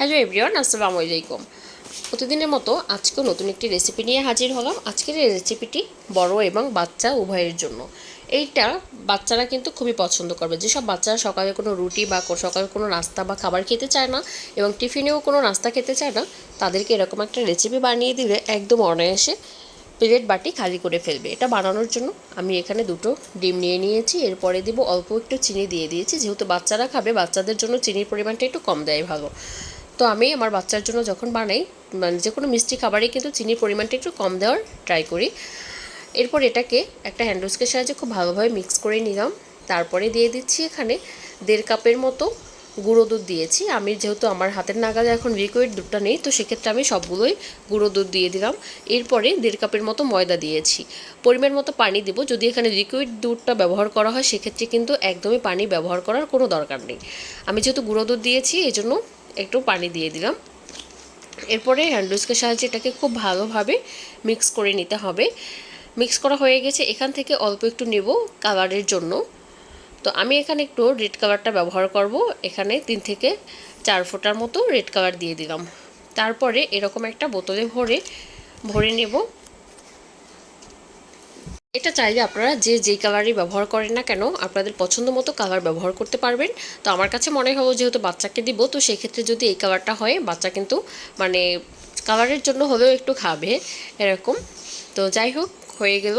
Hello everyone, আসসালামু আলাইকুম। প্রতিদিনের মতো আজকেও নতুন একটি রেসিপি নিয়ে হাজির হলাম। আজকের এই রেসিপিটি বড় এবং বাচ্চা উভয়ের জন্য। এইটা বাচ্চারা কিন্তু খুবই পছন্দ করবে। যেসব বাচ্চারা সকালে কোনো রুটি বা সকালে কোনো নাস্তা বা খাবার খেতে চায় না এবং টিফিনেও কোনো নাস্তা খেতে চায় না, তাদেরকে এরকম একটা রেসিপি বানিয়ে দিলে একদম অনায়াসে প্লেট বাটি খালি করে ফেলবে। এটা বানানোর জন্য আমি এখানে দুটো ডিম নিয়ে নিয়েছি। এরপরে দিব অল্প একটু চিনি দিয়ে দিয়েছি। যেহেতু বাচ্চারা খাবে, বাচ্চাদের জন্য চিনির পরিমাণটা একটু কম দেয় ভালো। তো আমি আমার বাচ্চার জন্য যখন বানাই মানে যে কোনো মিষ্টি খাবারে কিন্তু চিনির পরিমাণটা একটু কম দেওয়ার ট্রাই করি। এরপর এটাকে একটা হ্যান্ডউইচকের সাহায্যে খুব ভালোভাবে মিক্স করে নিলাম। তারপরে দিয়ে দিচ্ছি এখানে দেড় কাপের মতো গুঁড়ো দুধ দিয়েছি। আমি যেহেতু আমার হাতের নাগালে এখন লিকুইড দুধটা নেই, তো সেক্ষেত্রে আমি সবগুলোই গুঁড়ো দুধ দিয়ে দিলাম। এরপরে দেড় কাপের মতো ময়দা দিয়েছি। পরিমাণ মতো পানি দেব। যদি এখানে লিকুইড দুধটা ব্যবহার করা হয়, সেক্ষেত্রে কিন্তু একদমই পানি ব্যবহার করার কোনো দরকার নেই। আমি যেহেতু গুঁড়ো দুধ দিয়েছি এই জন্য একটু পানি দিয়ে দিলাম। এরপরে হ্যান্ডউইচকের সাহায্যে এটাকে খুব ভালোভাবে মিক্স করে নিতে হবে। মিক্স করা হয়ে গেছে, এখান থেকে অল্প একটু নেব কালারের জন্য। তো আমি এখানে একটু রেড কালারটা ব্যবহার করব। এখানে তিন থেকে চার ফোঁটার মতো রেড কালার দিয়ে দিলাম। তারপরে এরকম একটা বোতলে ভরে ভরে নেব। এটা চাইলে আপনারা যে যেই কালারই ব্যবহার করেন না কেন, আপনাদের পছন্দ মতো কালার ব্যবহার করতে পারবেন। তো আমার কাছে মনে হলো যেহেতু বাচ্চাকে দিব, তো সেক্ষেত্রে যদি এই কালারটা হয়, বাচ্চা কিন্তু মানে কালারের জন্য হলেও একটু খাবে, এরকম। তো যাই হোক, হয়ে গেল।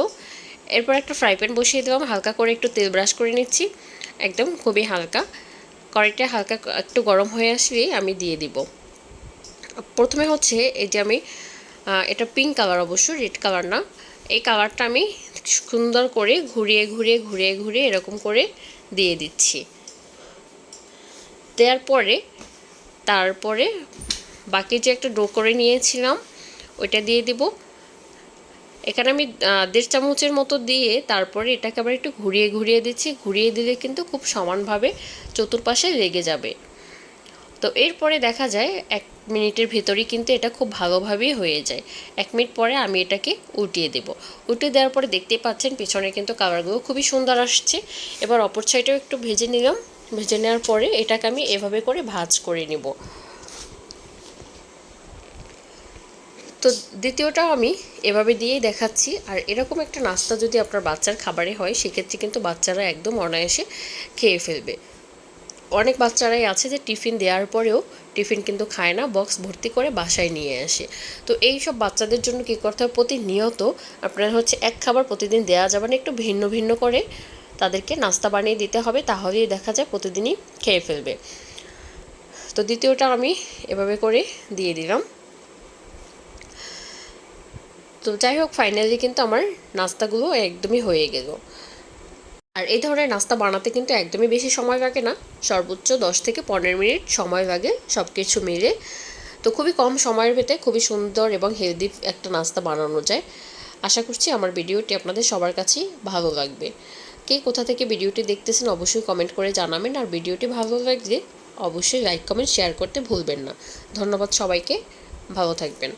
এরপর একটা ফ্রাই প্যান বসিয়ে দিলাম, হালকা করে একটু তেল ব্রাশ করে নিচ্ছি। একদম খুবই হালকা। কড়াইটা হালকা একটু গরম হয়ে আসলেই আমি দিয়ে দিব। প্রথমে হচ্ছে এই যে আমি এটা পিঙ্ক কালার অবশ্য রেড কালার না। এই কালারটা আমি সুন্দর করে ঘুরিয়ে ঘুরিয়ে ঘুরিয়ে ঘুরিয়ে এরকম করে দিয়ে দিচ্ছি। দেওয়ার পরে, তারপরে বাকি যে একটা ডো করে নিয়েছিলাম, ওইটা দিয়ে দিব। এখানে আমি দেড় চামচের মতো দিয়ে তারপরে এটাকে আবার একটু ঘুরিয়ে ঘুরিয়ে দিচ্ছি। ঘুরিয়ে দিলে কিন্তু খুব সমানভাবে চতুর্পাশে লেগে যাবে। তো এরপরে দেখা যায় এক মিনিটের ভেতরেই কিন্তু এটা খুব ভালোভাবেই হয়ে যায়। এক মিনিট পরে আমি এটাকে উল্টিয়ে দেব। উল্টিয়ে দেওয়ার পরে দেখতেই পাচ্ছেন পিছনে কিন্তু কালারগুলো খুবই সুন্দর আসছে। এবার অপর সাইডেও একটু ভেজে নিলাম। ভেজে নেওয়ার পরে এটাকে আমি এভাবে করে ভাজ করে নেব। তো দ্বিতীয়টাও আমি এভাবে দিয়েই দেখাচ্ছি। আর এরকম একটা নাস্তা যদি আপনার বাচ্চার খাবারে হয়, সেক্ষেত্রে কিন্তু বাচ্চারা একদম অনায়াসে খেয়ে ফেলবে। অনেক বাচ্চারাই আছে যে টিফিন দেওয়ার পরেও টিফিন কিন্তু খায় না, বক্স ভর্তি করে বাসায় নিয়ে আসে। তো এই সব বাচ্চাদের জন্য কী করতে হবে? প্রতিনিয়ত আপনার হচ্ছে এক খাবার প্রতিদিন দেওয়া যাবে না, একটু ভিন্ন ভিন্ন করে তাদেরকে নাস্তা বানিয়ে দিতে হবে, তাহলেই দেখা যায় প্রতিদিনই খেয়ে ফেলবে। তো দ্বিতীয়টা আমি এভাবে করে দিয়ে দিলাম। তো যাই হোক ফাইনালি কিন্তু আমার নাস্তাগুলো একদমই হয়ে গেল। আর এই ধরনের নাস্তা বানাতে কিন্তু একদমই বেশি সময় লাগে না। সর্বোচ্চ দশ থেকে পনেরো মিনিট সময় লাগে সব কিছু মিলে। তো খুবই কম সময়ের ভেতরে খুবই সুন্দর এবং হেলদি একটা নাস্তা বানানো যায়। আশা করছি আমার ভিডিওটি আপনাদের সবার কাছেই ভালো লাগবে। কে কোথা থেকে ভিডিওটি দেখতেছেন অবশ্যই কমেন্ট করে জানাবেন। আর ভিডিওটি ভালো লাগলে অবশ্যই লাইক কমেন্ট শেয়ার করতে ভুলবেন না। ধন্যবাদ সবাইকে। ভালো থাকবেন।